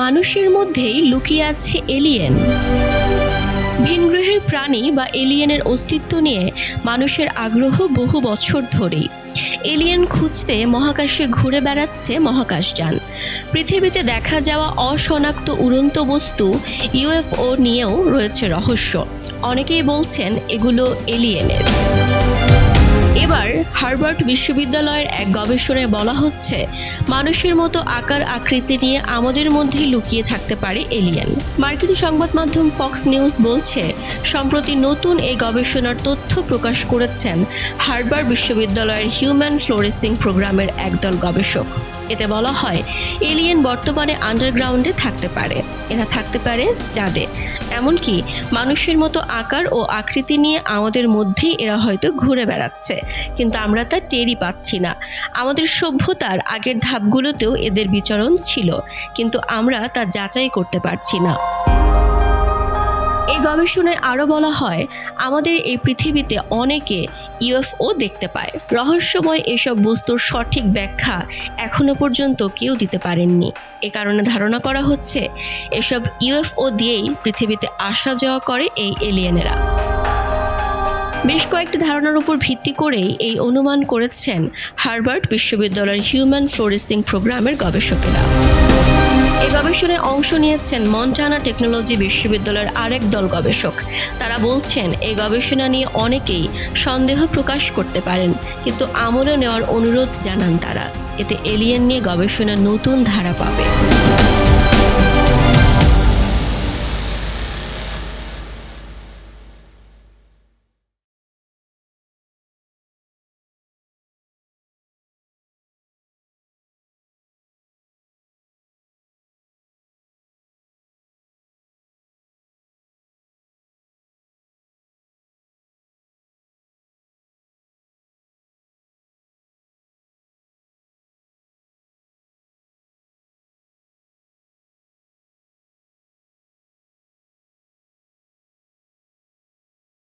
মানুষের মধ্যেই লুকিয়ে আছে এলিয়েন ভিনগ্রহের প্রাণী বা এলিয়েনের অস্তিত্ব নিয়ে মানুষের আগ্রহ বহু বছর ধরেই। এলিয়েন খুঁজতে মহাকাশে ঘুরে বেড়াচ্ছে মহাকাশযান। পৃথিবীতে দেখা যাওয়া অশনাক্ত উড়ন্ত বস্তু ইউএফও নিয়েও রয়েছে রহস্য। অনেকেই বলছেন এগুলো এলিয়েনের এবার হার্ভার্ড বিশ্ববিদ্যালয়ের এক গবেষণায় বলা হচ্ছে, মানুষের মতো আকার আকৃতি নিয়ে আমাদের মধ্যেই লুকিয়ে থাকতে পারে এলিয়েন। মার্কিন সংবাদ মাধ্যম ফক্স নিউজ বলছে, সম্প্রতি নতুন এই গবেষণার তথ্য প্রকাশ করেছেন হার্ভার্ড বিশ্ববিদ্যালয়ের হিউম্যান ফ্লোরেসিং প্রোগ্রামের একদল গবেষক। এতে বলা হয় এলিয়েন বর্তমানে আন্ডারগ্রাউন্ডে থাকতে পারে। এরা থাকতে পারে চাঁদে। এমনকি মানুষের মতো আকার ও আকৃতি নিয়ে আমাদের মধ্যেই এরা হয়তো ঘুরে বেড়াচ্ছে। কিন্তু আমরা তা টেরই পাচ্ছি না। আমাদের সভ্যতার আগের ধাপগুলোতেও এদের বিচরণ ছিল, কিন্তু আমরা তা যাচাই করতে পারছি না। এই গবেষণায় আরও বলা হয়, আমাদের এই পৃথিবীতে অনেকে ইউএফও দেখতে পায়। রহস্যময় এসব বস্তুর সঠিক ব্যাখ্যা এখনও পর্যন্ত কেউ দিতে পারেননি। এ কারণে ধারণা করা হচ্ছে, এসব ইউএফও দিয়েই পৃথিবীতে আসা যাওয়া করে এই এলিয়েনেরা। বেশ কয়েকটি ধারণার উপর ভিত্তি করেই এই অনুমান করেছেন হার্ভার্ড বিশ্ববিদ্যালয়ের হিউম্যান ফ্লোরেসিং প্রোগ্রামের গবেষকেরা। এই গবেষণায় অংশ নিয়েছেন মন্টানা টেকনোলজি বিশ্ববিদ্যালয়ের আরেক দল গবেষক। তারা বলছেন এই গবেষণা নিয়ে অনেকেই সন্দেহ প্রকাশ করতে পারেন, কিন্তু আমলে নেওয়ার অনুরোধ জানান তারা। এতে এলিয়েন নিয়ে গবেষণা নতুন ধারা পাবে।